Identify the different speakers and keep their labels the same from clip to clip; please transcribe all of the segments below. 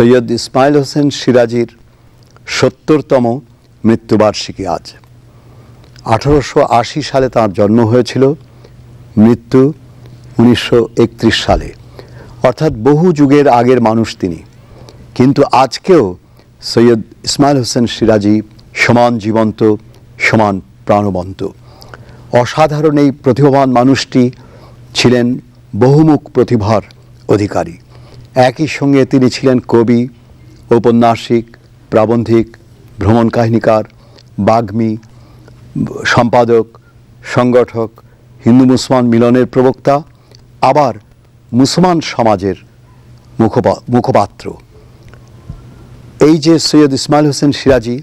Speaker 1: সৈয়দ ইসমাইল হোসেন সিরাজির সত্তরতম মৃত্যুবার্ষিকী আজ। আঠারোশো আশি সালে তার জন্ম হয়েছিল। মৃত্যু উনিশশো একত্রিশ সালে। অর্থাৎ বহু যুগের আগের মানুষ তিনি। কিন্তু আজকেও সৈয়দ ইসমাইল হোসেন সিরাজি সমান জীবন্ত, সমান প্রাণবন্ত। অসাধারণ এই প্রতিভাবান মানুষটি ছিলেন বহুমুখ প্রতিভার অধিকারী। একই সঙ্গে তিনি ছিলেন কবি, ঔপন্যাসিক, প্রাবন্ধিক, ভ্রমণ কাহিনীকার, বাগ্মী, সম্পাদক, সংগঠক, হিন্দু মুসলমান মিলনের প্রবক্তা, আবার মুসলমান সমাজের মুখপা- মুখপাত্র। এই যে সৈয়দ ইসমাইল হোসেন সিরাজি,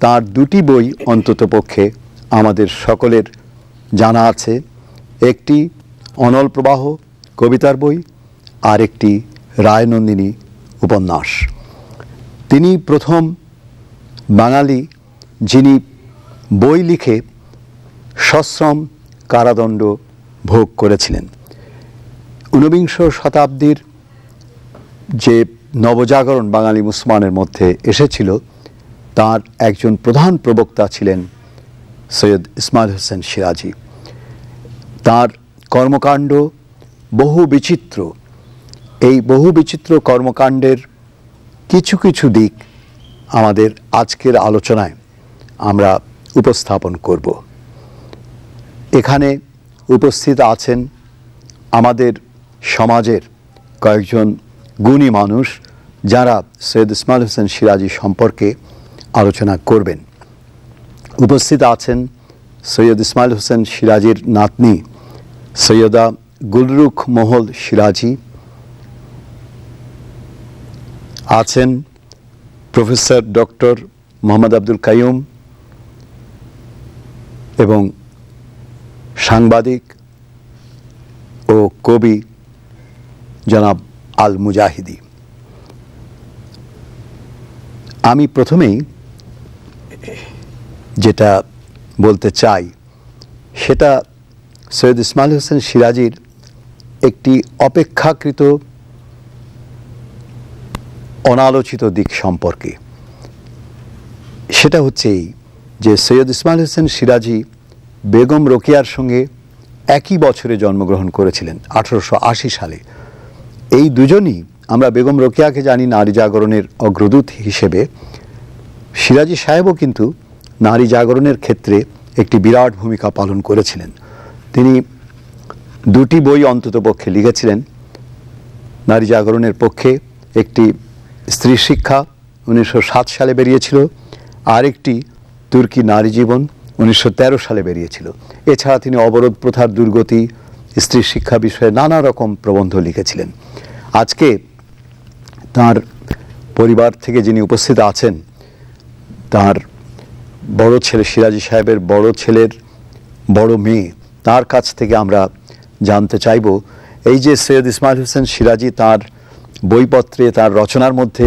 Speaker 1: তার দুটি বই অন্ততপক্ষে আমাদের সকলের জানা আছে। একটি অনল প্রবাহ কবিতার বই আর একটি রায়নন্দিনী উপন্যাস। তিনি প্রথম বাঙালি যিনি বই লিখে সশ্রম কারাদণ্ড ভোগ করেছিলেন। ঊনবিংশ শতাব্দীর যে নবজাগরণ বাঙালি মুসলমানের মধ্যে এসেছিল, তার একজন প্রধান প্রবক্তা ছিলেন সৈয়দ ইসমাইল হোসেন সিরাজি। তার কর্মকাণ্ড বহু বিচিত্র এই বহু বিচিত্র কর্মকাণ্ডের কিছু কিছু দিক আমাদের আজকের আলোচনায় আমরা উপস্থাপন করব। এখানে উপস্থিত আছেন আমাদের সমাজের কয়েকজন গুণী মানুষ যারা সৈয়দ ইসমাইল হোসেন সিরাজি সম্পর্কে আলোচনা করবেন। উপস্থিত আছেন সৈয়দ ইসমাইল হোসেন সিরাজির নাতনি সৈয়দা গুলরুখ মহল সিরাজি আছেন প্রফেসর ডক্টর মোহাম্মদ আব্দুল কাইয়ুম এবং সাংবাদিক ও কবি জনাব আল মুজাহিদি আমি প্রথমেই যেটা বলতে চাই, সেটা সৈয়দ ইসমাইল হোসেন সিরাজির একটি অপেক্ষাকৃত অনালোচিত দিক সম্পর্কে। সেটা হচ্ছে এই যে সৈয়দ ইসমাইল হোসেন সিরাজি বেগম রোকেয়ার সঙ্গে একই বছরে জন্মগ্রহণ করেছিলেন, আঠারোশো আশি সালে। এই দুজনই আমরা বেগম রোকেয়াকে জানি নারী জাগরণের অগ্রদূত হিসেবে। সিরাজি সাহেবও কিন্তু নারী জাগরণের ক্ষেত্রে একটি বিরাট ভূমিকা পালন করেছিলেন। তিনি দুটি বই অন্ততপক্ষে লিখেছিলেন। নারী জাগরণের পক্ষে একটি স্ত্রী শিক্ষা উনিশশো সাত সালে বেরিয়েছিল, আরেকটি তুর্কি নারী জীবন উনিশশো তেরো সালে বেরিয়েছিল। এছাড়া তিনি অবরোধ প্রথার দুর্গতি স্ত্রী শিক্ষা বিষয়ে নানা রকম প্রবন্ধ লিখেছিলেন। আজকে তার পরিবার থেকে যিনি উপস্থিত আছেন, তার বড় ছেলে সিরাজি সাহেবের বড় ছেলের বড় মেয়ে, তার কাছ থেকে আমরা জানতে চাইব, এই যে সৈয়দ ইসমাইল হোসেন সিরাজি তার বইপত্রে তার রচনার মধ্যে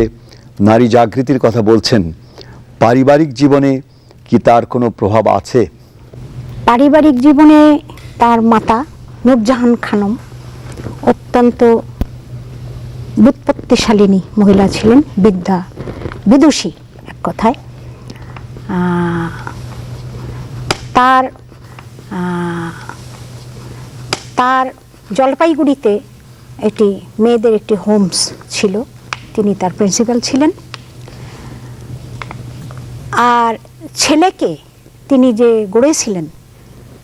Speaker 1: নারী জাগৃতির কথা বলছেন, পারিবারিক জীবনে কি তার কোনো প্রভাব আছে?
Speaker 2: পারিবারিক জীবনে তার মাতা নূরজাহান খানম অত্যন্ত বুৎপত্তিশালিনী মহিলা ছিলেন, বিদ্যা বিদুষী এক কথায়। তার তার জলপাইগুড়িতে একটি মেয়েদের একটি হোমস ছিল। তিনি তার প্রিন্সিপাল ছিলেন। আর ছেলেকে তিনি যে গড়েছিলেন,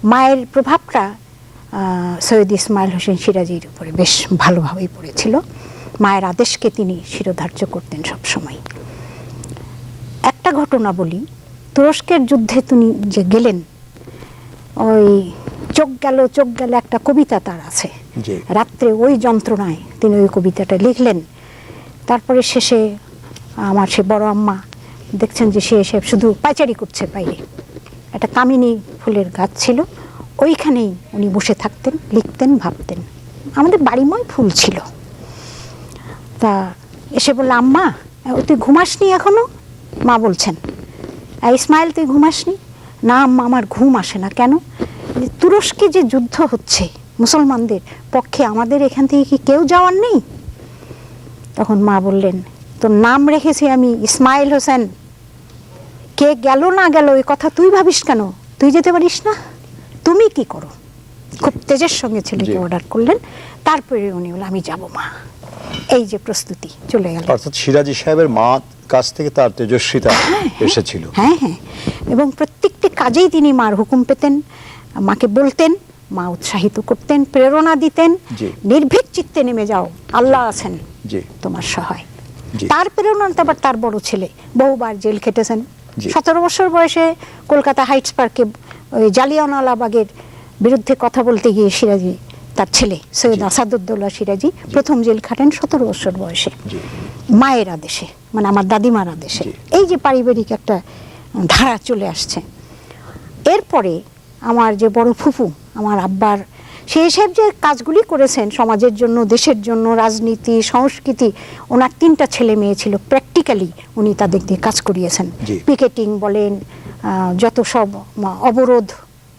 Speaker 2: মায়ের প্রভাবটা সৈয়দ ইসমাইল হোসেন সিরাজির উপরে বেশ ভালোভাবেই পড়েছিল। মায়ের আদেশকে তিনি শিরোধার্য করতেন সবসময়। একটা ঘটনা বলি, তুরস্কের যুদ্ধে তিনি যে গেলেন, ওই চোখ গেল চোখ গেল একটা কবিতা তার আছে। রাত্রে ওই যন্ত্রণায় তিনি ওই কবিতাটা লিখলেন। তারপরে শেষে আমার সে বড় আম্মা দেখছেন যে সে এসে শুধু পাইচারি করছে বাইরে। একটা কামিনী ফুলের গাছ ছিল ওইখানেই উনি বসে থাকতেন লিখতেন ভাবতেন। আমাদের বাড়িময় ফুল ছিল। তা এসে বলল আম্মা তুই ঘুমাসনি এখনও? মা বলছেন "আ, ইসমাইল তুই ঘুমাসনি? না আম্মা আমার ঘুম আসে না। কেন? তুরস্কে যে যুদ্ধ হচ্ছে মুসলমানদের পক্ষে আমাদের এখান থেকে কি কেউ যাওয়ার নেই? তখন মা বললেন তোর নাম রেখেছি আমি ইসমাইল হোসেন। কে গেল না গেল এই কথা তুই ভাবিস কেন? তুই যেতে পারিস না। তুমি কি করো? খুব তেজের সঙ্গে ছেলেকে অর্ডার করলেন। তারপরে উনি বললেন আমি যাব মা। এই যে প্রস্তুতি চলে গেল।
Speaker 1: অর্থাৎ সিরাজি সাহেবের মা কাছ থেকে তার তেজস্বিতা এসেছিল।
Speaker 2: হ্যাঁ হ্যাঁ। এবং প্রত্যেকটি কাজেই তিনি মার হুকুম পেতেন মাকে বলতেন মা উৎসাহিত করতেন প্রেরণা দিতেন নির্ভীক চিত্তে নেমে যাও আল্লাহ আছেন তোমার সহায়। তার প্রেরণাতে আবার তার বড় ছেলে বহুবার জেল খেটেছেন। সতেরো বছর বয়সে কলকাতা হাইটস পার্কে ওই জালিয়ানওয়ালাবাগের বিরুদ্ধে কথা বলতে গিয়ে সিরাজি তার ছেলে সৈয়দ। আসাদুদ্দৌলা সিরাজি প্রথম জেল খাটেন সতেরো বছর বয়সে। মায়ের আদেশে মানে আমার দাদিমার আদেশে। এই যে পারিবারিক একটা ধারা চলে আসছে। এরপরে আমার যে বড় ফুফু আমার আব্বার সে এসব যে কাজগুলি করেছেন সমাজের জন্য দেশের জন্য রাজনীতি সংস্কৃতি ওনার তিনটা ছেলে মেয়ে ছিল। প্র্যাকটিক্যালি উনি তাদের দিয়ে কাজ করিয়েছেন। পিকেটিং বলেন যত সব অবরোধ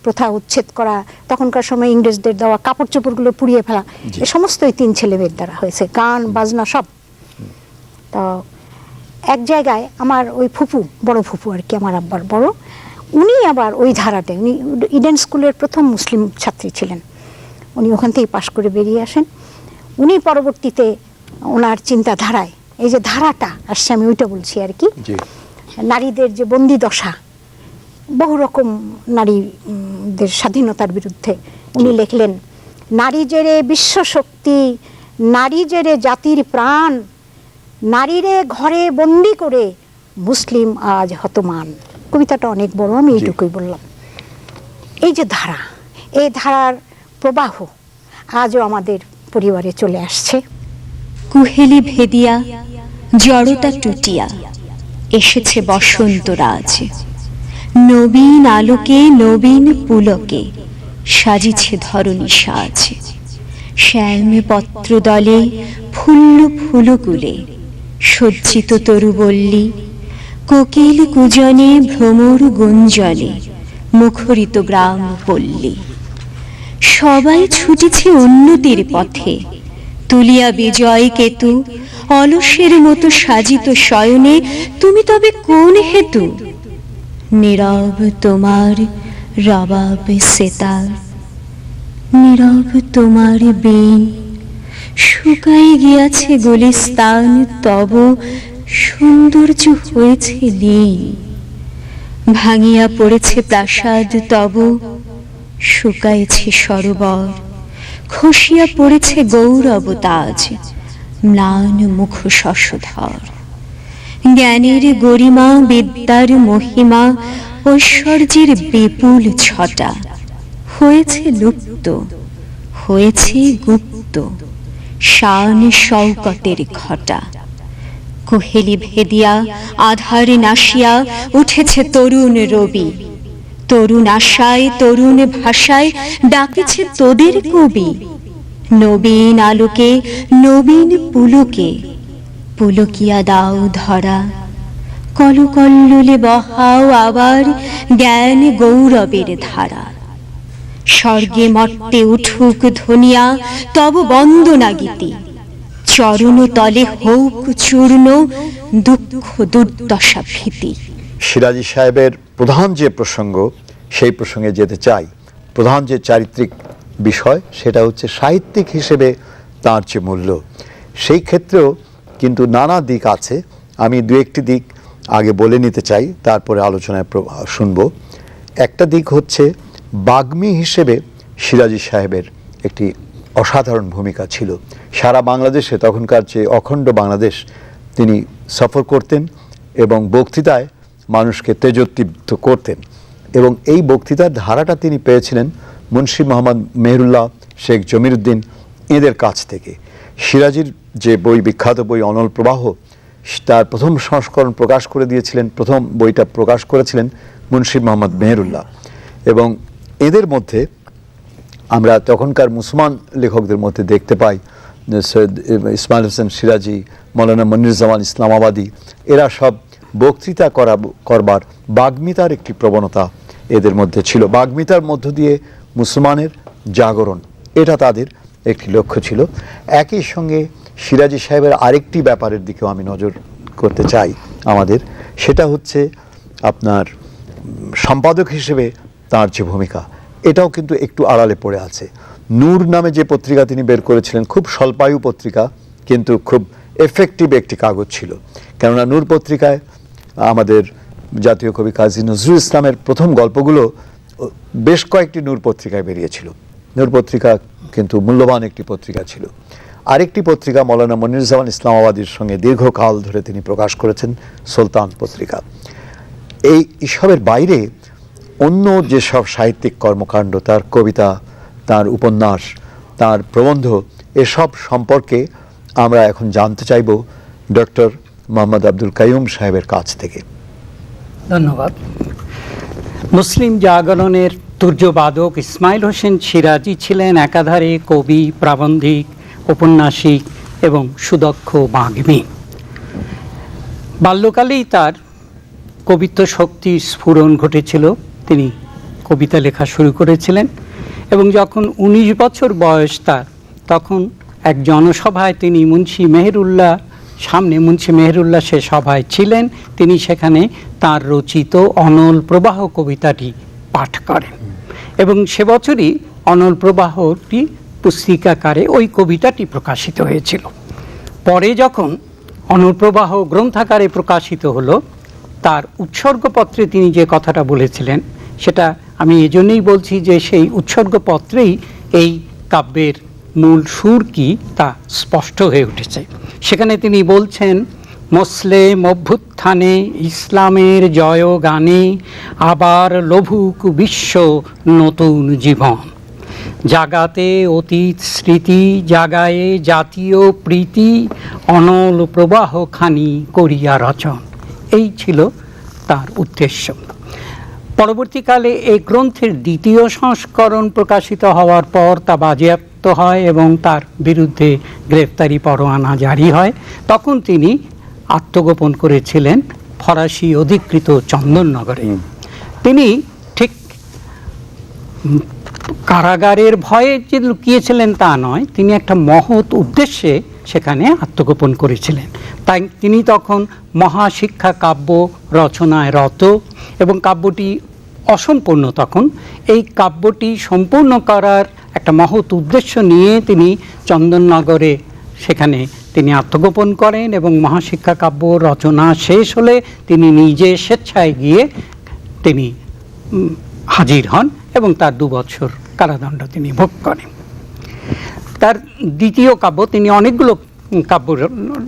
Speaker 2: প্রথা উচ্ছেদ করা তখনকার সময় ইংরেজদের দেওয়া কাপড় চোপড়গুলো পুড়িয়ে ফেলা এ সমস্তই তিন ছেলেমেয়ের দ্বারা হয়েছে। গান বাজনা সব। তো এক জায়গায় আমার ওই ফুপু বড় ফুপু আর কি আমার আব্বার বড় উনি আবার ওই ধারাতে উনি ইডেন স্কুলের প্রথম মুসলিম ছাত্রী ছিলেন। উনি ওখান থেকে পাশ করে বেরিয়ে আসেন। উনি পরবর্তীতে ওনার চিন্তাধারায় এই যে ধারাটা আসছে আমি ওইটা বলছি আর কি নারীদের যে বন্দি দশা বহু রকম নারীদের স্বাধীনতার বিরুদ্ধে উনি লিখলেন নারী জেরে বিশ্ব শক্তি নারী জেরে জাতির প্রাণ নারীরে ঘরে বন্দি করে মুসলিম আজ হতমান। কবিতাটা অনেক বড় আমি এইটুকুই বললাম। এই যে ধারা এই ধারার প্রবাহ আজও আমাদের পরিবারে চলে আসছে।
Speaker 3: কুহেলি ভেদিয়া জড়তা টুটিয়া এসেছে বসন্ত রাজ। নবীন আলোকে নবীন পুলকে সাজিছে ধরণী সাজ। শ্যাম পত্র দলে ফুল্ল ফুলকুলে সজ্জিত তরুবল্লী কোকিল কুজনে ভ্রমর গুঞ্জনে, মুখরিত গ্রাম পল্লী। সবাই ছুটেছে উন্নতির পথে। তুলিয়া বিজয় কেতু, অলসের মতো সাজিত শয়নে, তুমি তবে কোন হেতু? নীরব তোমার রবাব সেতার নীরব তোমার বেন শুকাই গিয়াছে গুলিস্তান, তব সৌন্দর্য হয়েছে লীন ভাঙিয়া পড়েছে প্রাসাদ, তব শুকাইছে সরোবর। খসিয়া পড়েছে গৌরব তাজ, ম্লান মুখ শশধর। জ্ঞানের গরিমা, বিদ্যার মহিমা, ঐশ্বর্যের বিপুল ছটা। হয়েছে লুপ্ত, হয়েছে গুপ্ত, শান শৌকতের ঘটা। কোহেলি ভেদিয়া, আধারে নাসিয়া উঠেছে তরুণ রবি। তরুণ আশায়, তরুণ ভাষায় ডাকেছে তোদের কবি। নবীন আলোকে, নবীন পুলকে, পুলকিয়া দাও ধরা। কলকল্লোলে বহাও আবার জ্ঞান গৌরবের ধারা। স্বর্গে মর্তে উঠুক ধনিয়া, তব বন্দনা গীতি। চরণ তলে হোক চূর্ণ, দুঃখ দুর্দশা ভীতি।
Speaker 1: সিরাজি সাহেবের প্রধান যে প্রসঙ্গ, সেই প্রসঙ্গে যেতে চাই। প্রধান যে চারিত্রিক বিষয়, সেটা হচ্ছে সাহিত্যিক হিসেবে তার যে মূল্য। সেই ক্ষেত্রেও কিন্তু নানা দিক আছে। আমি দু একটি দিক আগে বলে নিতে চাই, তারপরে আলোচনায় শুনব। একটা দিক হচ্ছে বাগ্মী হিসেবে সিরাজি সাহেবের একটি অসাধারণ ভূমিকা ছিল। সারা বাংলাদেশে তখনকার যে অখণ্ড বাংলাদেশ তিনি সফর করতেন এবং বক্তৃতায় মানুষকে তেজোদ্দীপ্ত করতেন এবং এই বক্তৃতার ধারাটা তিনি পেয়েছিলেন মুন্সি মোহাম্মদ মেহরুল্লাহ শেখ জমিরুদ্দিন এদের কাছ থেকে। সিরাজির যে বই, বিখ্যাত বই অনল প্রবাহ, তার প্রথম সংস্করণ প্রকাশ করে দিয়েছিলেন, প্রথম বইটা প্রকাশ করেছিলেন মুন্সি মোহাম্মদ মেহরুল্লাহ। এবং এদের মধ্যে আমরা তখনকার মুসলমান লেখকদের মধ্যে দেখতে পাই সৈয়দ ইসমাইল হোসেন সিরাজি, মৌলানা মনিরুজ্জামান ইসলামাবাদী, এরা সব বক্তৃতা করা, করবার বাগ্মিতার একটি প্রবণতা এদের মধ্যে ছিল। বাগ্মিতার মধ্য দিয়ে মুসলমানের জাগরণ, এটা তাদের একটি লক্ষ্য ছিল। একই সঙ্গে সিরাজি সাহেবের আরেকটি ব্যাপারের দিকেও আমি নজর করতে চাই আমাদের, সেটা হচ্ছে আপনার সম্পাদক হিসেবে তার যে ভূমিকা এটাও কিন্তু একটু আড়ালে পড়ে আছে। নূর নামে যে পত্রিকা তিনি বের করেছিলেন, খুব স্বল্পায়ু পত্রিকা, কিন্তু খুব এফেক্টিভ একটি কাগজ ছিল। কেননা নূর পত্রিকায় আমাদের জাতীয় কবি কাজী নজরুল ইসলামের প্রথম গল্পগুলো বেশ কয়েকটি নূর পত্রিকায় বেরিয়েছিল। নূর পত্রিকা কিন্তু মূল্যবান একটি পত্রিকা ছিল। আরেকটি পত্রিকা মৌলানা মনিরুজ্জামান ইসলামাবাদীর সঙ্গে দীর্ঘকাল ধরে তিনি প্রকাশ করেছেন, সুলতান পত্রিকা। এই এসবের বাইরে অন্য যেসব সাহিত্যিক কর্মকাণ্ড, তার কবিতা, তার উপন্যাস, তার প্রবন্ধ, এসব সম্পর্কে আমরা এখন জানতে চাইব ডক্টর মোহাম্মদ আব্দুল কাইয়ুম সাহেবের কাছ থেকে।
Speaker 4: ধন্যবাদ। মুসলিম জাগরণের তুর্যবাদক ইসমাইল হোসেন সিরাজি ছিলেন একাধারে কবি, প্রাবন্ধিক ঔপন্যাসিক এবং সুদক্ষ বাগ্মী। বাল্যকালেই তার কবিত্ব শক্তির স্ফুরণ ঘটেছিল। তিনি কবিতা লেখা শুরু করেছিলেন এবং যখন উনিশ বছর বয়স তার, তখন এক জনসভায় তিনি মুন্সি মেহেরুল্লাহ, সামনে মুন্সি মেহেরুল্লাহ সে সভায় ছিলেন, তিনি সেখানে তার রচিত অনল প্রবাহ কবিতাটি পাঠ করেন। এবং সে বছরই অনল প্রবাহটি পুস্তিকাকারে ওই কবিতাটি প্রকাশিত হয়েছিল। পরে যখন অনুপ্রবাহ গ্রন্থাকারে প্রকাশিত হলো তার উৎসর্গপত্রে তিনি যে কথাটা বলেছিলেন, সেটা আমি এজন্যই বলছি যে সেই উৎসর্গপত্রেই এই কাব্যের মূল সুর কি তা স্পষ্ট হয়ে উঠেছে। সেখানে তিনি বলছেন, মুসলিম অভ্যুত্থানে ইসলামের জয় গানে, আবার লভুক বিশ্ব নতুন জীবন। জাগাতে অতীত স্মৃতি, জাগায়ে জাতীয় প্রীতি, অনল প্রবাহ খানি করিয়া রচন। এই ছিল তার উদ্দেশ্য। পরবর্তীকালে এই গ্রন্থের দ্বিতীয় সংস্করণ প্রকাশিত হওয়ার পর তা বাজেয়াপ্ত হয় এবং তার বিরুদ্ধে গ্রেফতারি পরোয়ানা জারি হয়। তখন তিনি আত্মগোপন করেছিলেন ফরাসি অধিকৃত চন্দননগরে। তিনি ঠিক কারাগারের ভয়ে যে লুকিয়েছিলেন তা নয় তিনি একটা মহৎ উদ্দেশ্যে সেখানে আত্মগোপন করেছিলেন। তাই তিনি তখন মহাশিক্ষা কাব্য রচনায় রত এবং কাব্যটি অসম্পূর্ণ তখন। এই কাব্যটি সম্পূর্ণ করার একটা মহৎ উদ্দেশ্য নিয়ে তিনি চন্দননগরে সেখানে তিনি আত্মগোপন করেন এবং মহাশিক্ষা কাব্য রচনা শেষ হলে তিনি নিজে স্বেচ্ছায় গিয়ে তিনি হাজির হন এবং তার দু বছর কারাদণ্ড তিনি ভোগ করেন। তার দ্বিতীয় কাব্য তিনি অনেকগুলো কাব্য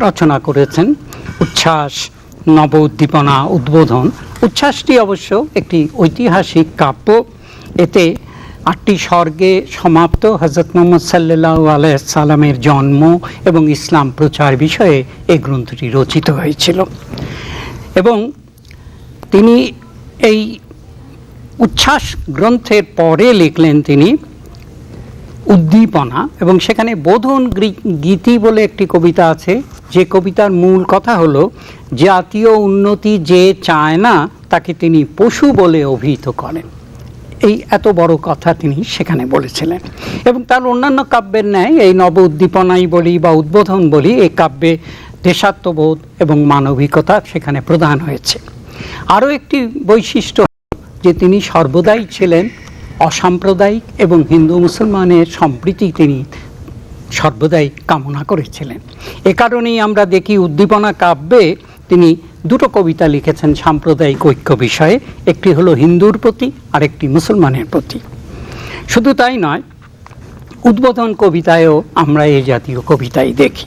Speaker 4: রচনা করেছেন। উচ্ছ্বাস নব উদ্দীপনা উদ্বোধন। উচ্ছ্বাসটি অবশ্য একটি ঐতিহাসিক কাব্য। এতে আটটি স্বর্গে সমাপ্ত হজরত মোহাম্মদ সাল্লাহ আলাইসাল্লামের জন্ম এবং ইসলাম প্রচার বিষয়ে এই গ্রন্থটি রচিত হয়েছিল। এবং তিনি এই উচ্ছ্বাস গ্রন্থের পরে লিখলেন তিনি উদ্দীপনা এবং সেখানে বোধন গীতি বলে একটি কবিতা আছে। যে কবিতার মূল কথা হলো, জাতীয় উন্নতি যে চায় না, তাকে তিনি পশু বলে অভিহিত করেন। এই এত বড় কথা তিনি সেখানে বলেছিলেন। এবং তার অন্যান্য কাব্যের ন্যায় এই নব উদ্দীপনাই বলি বা উদ্বোধন বলি, এই কাব্যে দেশাত্মবোধ এবং মানবিকতা সেখানে প্রদান হয়েছে। আরও একটি বৈশিষ্ট্য যে তিনি সর্বদাই ছিলেন অসাম্প্রদায়িক এবং হিন্দু মুসলমানের সম্প্রীতি তিনি সর্বদাই কামনা করেছিলেন। এ কারণেই আমরা দেখি উদ্দীপনা কাব্যে তিনি দুটো কবিতা লিখেছেন সাম্প্রদায়িক ঐক্য বিষয়ে। একটি হলো হিন্দুর প্রতি আর একটি মুসলমানের প্রতি। শুধু তাই নয়, উদ্বোধন কবিতায়ও আমরা এই জাতীয় কবিতাই দেখি।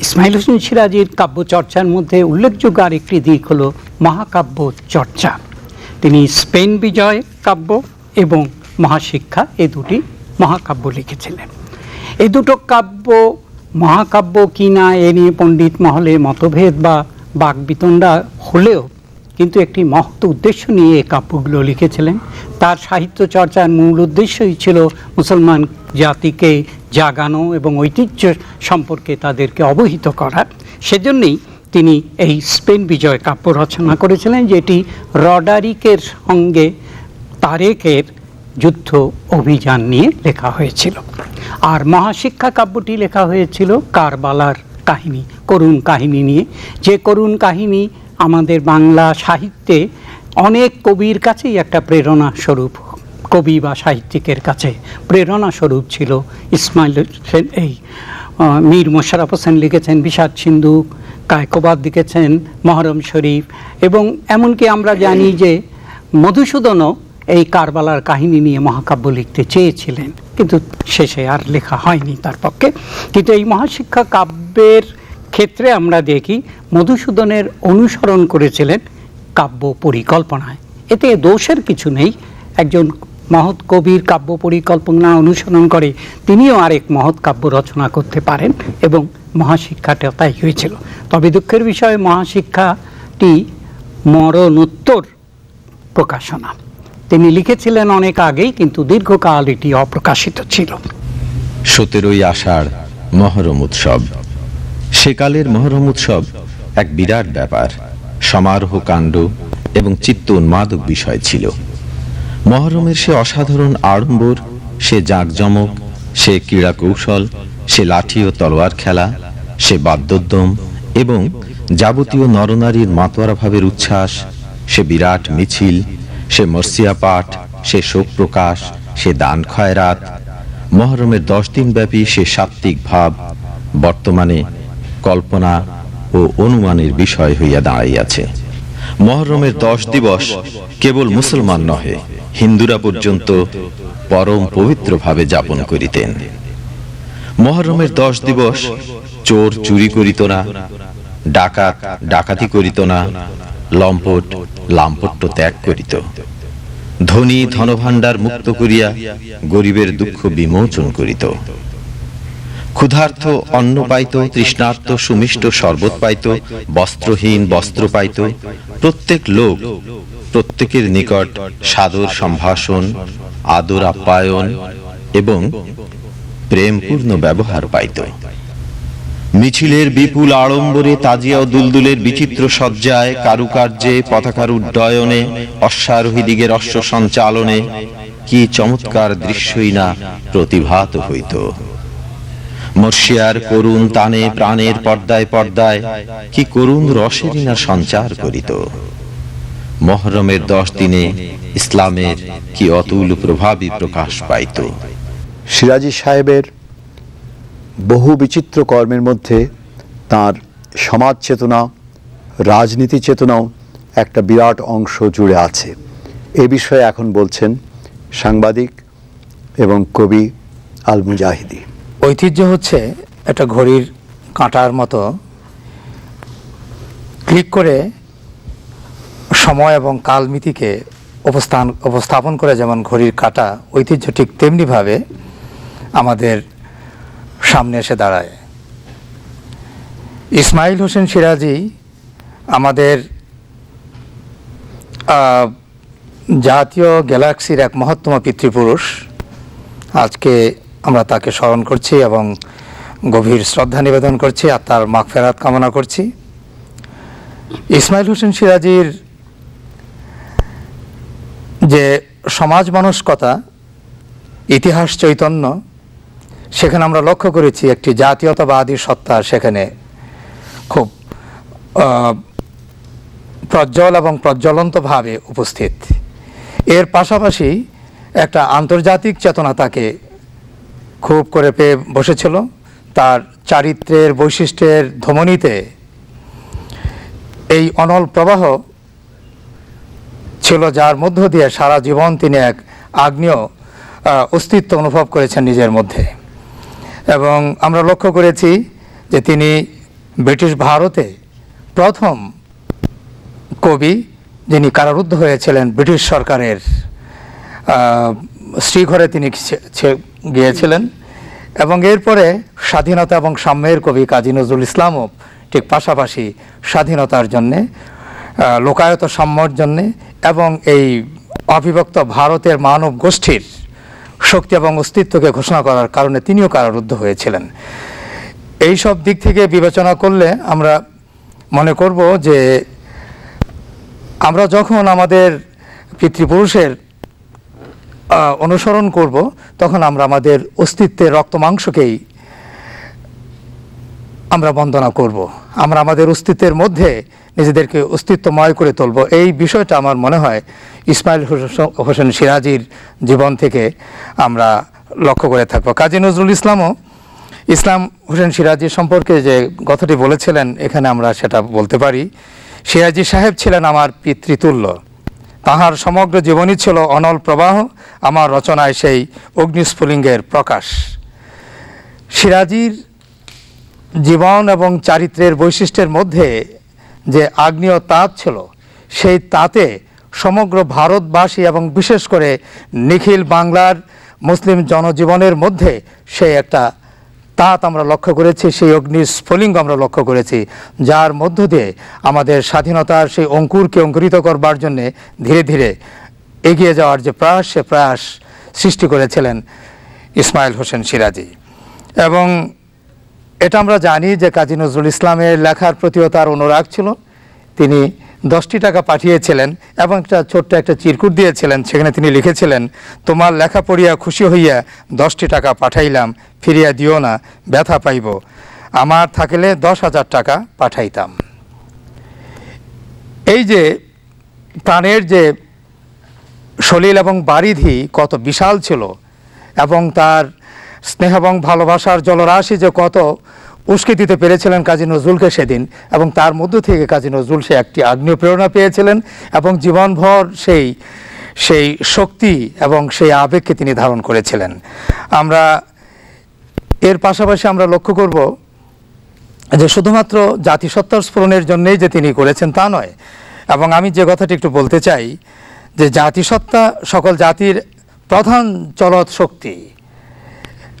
Speaker 4: ইসমাইল হোসেন সিরাজির কাব্য চর্চার মধ্যে উল্লেখযোগ্য আরেকটি দিক হলো মহাকাব্য চর্চা। তিনি স্পেন বিজয় কাব্য এবং মহাশিক্ষা এই দুটি মহাকাব্য লিখেছিলেন। এই দুটো কাব্য, মহাকাব্য কি না এ নিয়ে পণ্ডিত মহলে মতভেদ বা বাকবিতণ্ডা হলেও কিন্তু একটি মহৎ উদ্দেশ্য নিয়ে এই কাব্যগুলো লিখেছিলেন। তার সাহিত্য চর্চার মূল উদ্দেশ্যই ছিল মুসলমান জাতিকে জাগানো এবং ঐতিহ্য সম্পর্কে তাদেরকে অবহিত করা। সেজন্যই তিনি এই স্পেন বিজয় কাব্য রচনা করেছিলেন, যেটি রডারিকের সঙ্গে তারেকের যুদ্ধ অভিযান নিয়ে লেখা হয়েছিল। আর মহাশিক্ষা কাব্যটি লেখা হয়েছিল কারবালার কাহিনী, করুণ কাহিনী নিয়ে। যে করুণ কাহিনী আমাদের বাংলা সাহিত্যে অনেক কবির কাছেই একটা প্রেরণা স্বরূপ। কবি বা সাহিত্যিকের কাছে প্রেরণা স্বরূপ ছিল ইসমাইল হোসেন, এই মীর মোশারফ হোসেন লিখেছেন, বিষাদ সিন্ধু, কায়কোবাদ লিখেছেন, মহরম শরীফ এবং এমনকি আমরা জানি যে মধুসূদনও এই কারবালার কাহিনী নিয়ে মহাকাব্য লিখতে চেয়েছিলেন, কিন্তু শেষে আর লেখা হয়নি তার পক্ষে। কিন্তু এই মহাশিক্ষা কাব্যের ক্ষেত্রে আমরা দেখি, মধুসূদনের অনুসরণ করেছিলেন কাব্য পরিকল্পনায়। এতে দোষের কিছু নেই। একজন মহৎ কবির কাব্য পরিকল্পনা অনুসরণ করে তিনিও আরেক মহৎ কাব্য রচনা করতে পারেন এবং মহাশিক্ষাটা তাই হয়েছিল। তবে দুঃখের বিষয়ে, মহাশিক্ষাটি মরণোত্তর প্রকাশনা। তিনি লিখেছিলেন অনেক আগেই, কিন্তু দীর্ঘকাল এটি অপ্রকাশিত ছিল।
Speaker 5: সতেরোই আষাঢ়, মহরম উৎসব। সেকালের মহরম উৎসব এক বিরাট ব্যাপার। সমারোহ কাণ্ড এবং চিত্ত উন্মাদক বিষয় ছিল। মহরমের সে অসাধারণ আড়ম্বর, সে জাঁকজমক, সে ক্রীড়া কৌশল সে লাঠি ও তলোয়ার খেলা, সে বাদ্যোদ্যম এবং যাবতীয় নরনারীর মাতোয়ারা ভাবের উচ্ছ্বাস, সে বিরাট মিছিল সে মর্সিয়া পাঠ, সে শোক প্রকাশ, সে দান খয়রাত। মহরমের দশ দিন ব্যাপী সে সাত্ত্বিক ভাব। বর্তমানে কল্পনা ও অনুমানের বিষয় হইয়া দাঁড়াইয়াছে। মহরমের দশ দিবস কেবল মুসলমান নহে, হিন্দুরা পর্যন্ত পরম পবিত্রভাবে যাপন করিতেন। মহরমের দশ দিবস চোর চুরি করিত না, ডাকাত ডাকাতি করিত না লম্পট লাম্পট্য ত্যাগ করিত। ধনী ধনভাণ্ডার মুক্ত করিয়া গরিবের দুঃখ বিমোচন করিত। ক্ষুধার্থ অন্ন পাইত তৃষ্ণার্ত সুমিষ্ট শরবত পাইত, বস্ত্রহীন বস্ত্র পাইত, প্রত্যেক লোক প্রত্যেকের নিকট সাদর সম্ভাষণ, আদর আপ্যায়ন এবং প্রেমপূর্ণ ব্যবহার পাইত। মিছিলের বিপুল আড়ম্বরে তাজিয়া ও দুলদুলের বিচিত্র সজ্জায় কারুকার্যে, পতাকার উড্ডয়নে, অশ্বারোহী দিগের অশ্ব সঞ্চালনে কি চমৎকার দৃশ্যই না প্রতিভাত হইত। মর্ষিয়ার করুণ তানে প্রাণের পর্দায় পর্দায় কি করুণ রসেরই না সঞ্চার করিত। মহরমের দশ দিনে ইসলামের কি অতুল প্রভাবই প্রকাশ পাইত।
Speaker 1: সিরাজি সাহেবের বহু বিচিত্র কর্মের মধ্যে তার সমাজ চেতনা, রাজনীতি চেতনাও একটা বিরাট অংশ জুড়ে আছে। এ বিষয়ে এখন বলছেন সাংবাদিক এবং কবি আল মুজাহিদি
Speaker 6: ঐতিহ্য হচ্ছে একটা ঘড়ির কাঁটার মতো। ক্লিক করে সময় এবং কালমিতিকে উপস্থান উপস্থাপন করে যেমন ঘড়ির কাঁটা, ঐতিহ্য ঠিক তেমনিভাবে আমাদের সামনে এসে দাঁড়ায়। ইসমাইল হোসেন সিরাজি আমাদের জাতীয় গ্যালাক্সির এক মহত্তম পিতৃপুরুষ। আজকে আমরা তাকে স্মরণ করছি এবং গভীর শ্রদ্ধা নিবেদন করছি আর তার মাগফেরাত কামনা করছি। ইসমাইল হোসেন সিরাজির যে সমাজ মানস্কতা ইতিহাস চৈতন্য সেখানে আমরা লক্ষ্য করেছি একটি জাতীয়তাবাদী সত্তা সেখানে খুব প্রজ্জ্বল এবং প্রজ্বলন্তভাবে উপস্থিত। এর পাশাপাশি একটা আন্তর্জাতিক চেতনা তাকে খুব করে পেয়ে বসেছিল। তার চারিত্রের বৈশিষ্ট্যের ধমনীতে এই অনল প্রবাহ ছিল যার মধ্য দিয়ে সারা জীবন তিনি এক আগ্নেয় অস্তিত্ব অনুভব করেছেন নিজের মধ্যে। এবং আমরা লক্ষ্য করেছি যে তিনি ব্রিটিশ ভারতে প্রথম কবি যিনি কারারুদ্ধ হয়েছিলেন ব্রিটিশ সরকারের শ্রীঘরে তিনি গিয়েছিলেন এবং এরপরে স্বাধীনতা এবং সাম্যের কবি কাজী নজরুল ইসলামও ঠিক পাশাপাশি স্বাধীনতার জন্যে লোকায়ত সাম্যর জন্যে এবং এই অবিভক্ত ভারতের মানব গোষ্ঠীর শক্তি এবং অস্তিত্বকে ঘোষণা করার কারণে তিনিও কারারুদ্ধ হয়েছিলেন। এই সব দিক থেকে বিবেচনা করলে আমরা মনে করব যে আমরা যখন আমাদের পিতৃপুরুষের অনুসরণ করব, তখন আমরা আমাদের অস্তিত্বের রক্ত মাংসকেই আমরা বন্দনা করব। আমরা আমাদের অস্তিত্বের মধ্যে নিজেদেরকে অস্তিত্বময় করে তুলব। এই বিষয়টা আমার মনে হয় ইসমাইল হোসেন- সিরাজির জীবন থেকে আমরা লক্ষ্য করে থাকব। কাজী নজরুল ইসলামও ইসলাম হোসেন সিরাজি সম্পর্কে যে কথাটি বলেছিলেন, এখানে আমরা সেটা বলতে পারি। সিরাজি সাহেব ছিলেন আমার পিতৃতুল্য। তাহার সমগ্র জীবনই ছিল অনল প্রবাহ, আমার রচনায় সেই অগ্নিস্ফুলিঙ্গের প্রকাশ। সিরাজির জীবন এবং চারিত্র্যের বৈশিষ্ট্যের মধ্যে যে আগ্নেয় তাঁত ছিল, সেই তাতে সমগ্র ভারতবাসী এবং বিশেষ করে নিখিল বাংলার মুসলিম জনজীবনের মধ্যে সেই একটা তাত আমরা লক্ষ্য করেছি, সেই অগ্নিস্ফুলিঙ্গ আমরা লক্ষ্য করেছি, যার মধ্য দিয়ে আমাদের স্বাধীনতার সেই অঙ্কুরকে অঙ্কুরিত করবার জন্যে ধীরে ধীরে এগিয়ে যাওয়ার যে প্রয়াস, সে প্রয়াস সৃষ্টি করেছিলেন ইসমাইল হোসেন সিরাজি। এবং এটা আমরা জানি যে কাজী নজরুল ইসলামের লেখার প্রতিও তার অনুরাগ ছিল। তিনি দশটি টাকা পাঠিয়েছিলেন এবং একটা ছোট্ট একটা চিরকুট দিয়েছিলেন, সেখানে তিনি লিখেছিলেন, তোমার লেখা পড়িয়া খুশি হইয়া দশটি টাকা পাঠাইলাম, ফিরিয়া দিও না, ব্যথা পাইব। আমার থাকিলে দশ হাজার টাকা পাঠাইতাম। এই যে প্রাণের যে সলিল এবং বারিধি কত বিশাল ছিল, এবং তার স্নেহ এবং ভালোবাসার জলরাশি যে কত, উস্কে দিতে পেরেছিলেন কাজী নজরুলকে সেদিন এবং তার মধ্য থেকে কাজী নজরুল সে একটি আগ্নেয় প্রেরণা পেয়েছিলেন এবং জীবনভর সেই সেই শক্তি এবং সেই আবেগকে তিনি ধারণ করেছিলেন। আমরা এর পাশাপাশি আমরা লক্ষ্য করব যে শুধুমাত্র জাতিসত্তার স্ফুরণের জন্যই যে তিনি করেছেন তা নয়, এবং আমি যে কথাটি একটু বলতে চাই যে জাতিসত্তা সকল জাতির প্রধান চলত শক্তি।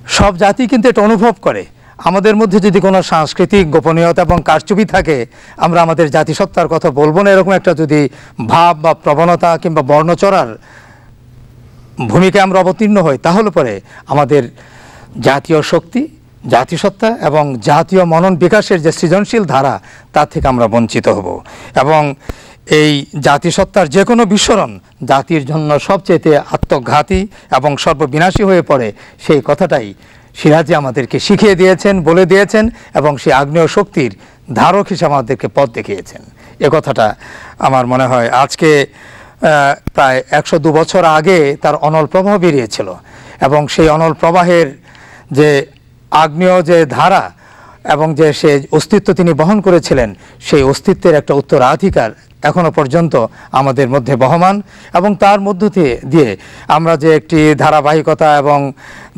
Speaker 6: সব জাতি কিন্তু এটা অনুভব করে। আমাদের মধ্যে যদি কোনো সাংস্কৃতিক গোপনীয়তা এবং কারচুপি থাকে, আমরা আমাদের জাতিসত্তার কথা বলব না, এরকম একটা যদি ভাব বা প্রবণতা কিংবা বর্ণচরার ভূমিকায় আমরা অবতীর্ণ হই, তাহলে পরে আমাদের জাতীয় শক্তি, জাতিসত্তা এবং জাতীয় মনন বিকাশের যে সৃজনশীল ধারা, তার থেকে আমরা বঞ্চিত হব। এবং এই জাতিসত্তার যে কোনো বিস্মরণ জাতির জন্য সবচেয়ে আত্মঘাতী এবং সর্ববিনাশী হয়ে পড়ে সেই কথাটাই সিরাজি আমাদেরকে শিখিয়ে দিয়েছেন, বলে দিয়েছেন এবং সেই আগ্নেয় শক্তির ধারক হিসেবে আমাদেরকে পথ দেখিয়েছেন। এ কথাটা আমার মনে হয় আজকে প্রায় একশো দু বছর আগে তার অনল প্রবাহ বেরিয়েছিল এবং সেই অনল প্রবাহের যে আগ্নেয় যে ধারা এবং যে সে অস্তিত্ব তিনি বহন করেছিলেন, সেই অস্তিত্বের একটা উত্তরাধিকার এখনও পর্যন্ত আমাদের মধ্যে বহমান এবং তার মধ্য দিয়ে দিয়ে আমরা যে একটি ধারাবাহিকতা এবং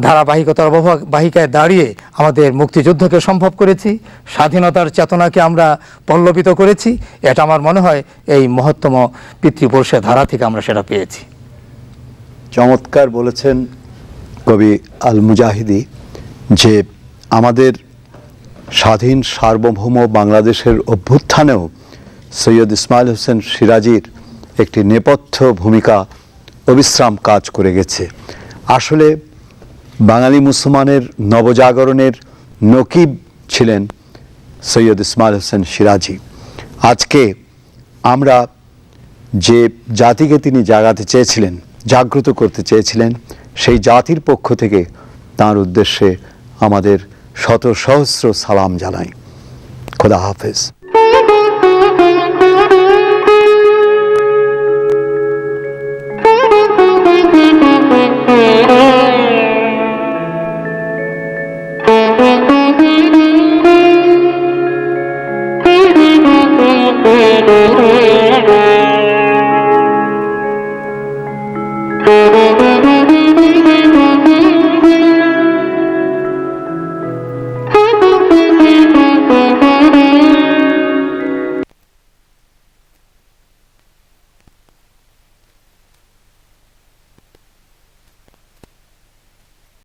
Speaker 6: ধারাবাহিকতার বাহিকায় দাঁড়িয়ে আমাদের মুক্তিযুদ্ধকে সম্ভব করেছি, স্বাধীনতার চেতনাকে আমরা পল্লবিত করেছি, এটা আমার মনে হয় এই মহত্তম পিতৃপুরুষের ধারা থেকে আমরা সেটা পেয়েছি।
Speaker 1: চমৎকার বলেছেন কবি আল মুজাহিদি যে আমাদের স্বাধীন সার্বভৌম বাংলাদেশের অভ্যুত্থানেও সৈয়দ ইসমাইল হোসেন সিরাজির একটি নেপথ্য ভূমিকা অবিশ্রাম কাজ করে গেছে। আসলে বাঙালি মুসলমানের নবজাগরণের নকিব ছিলেন সৈয়দ ইসমাইল হোসেন সিরাজি। আজকে আমরা যে জাতিকে তিনি জাগাতে চেয়েছিলেন, জাগ্রত করতে চেয়েছিলেন, সেই জাতির পক্ষ থেকে তার উদ্দেশ্যে আমাদের শত সহস্র সালাম জানাই। খোদা হাফেজ।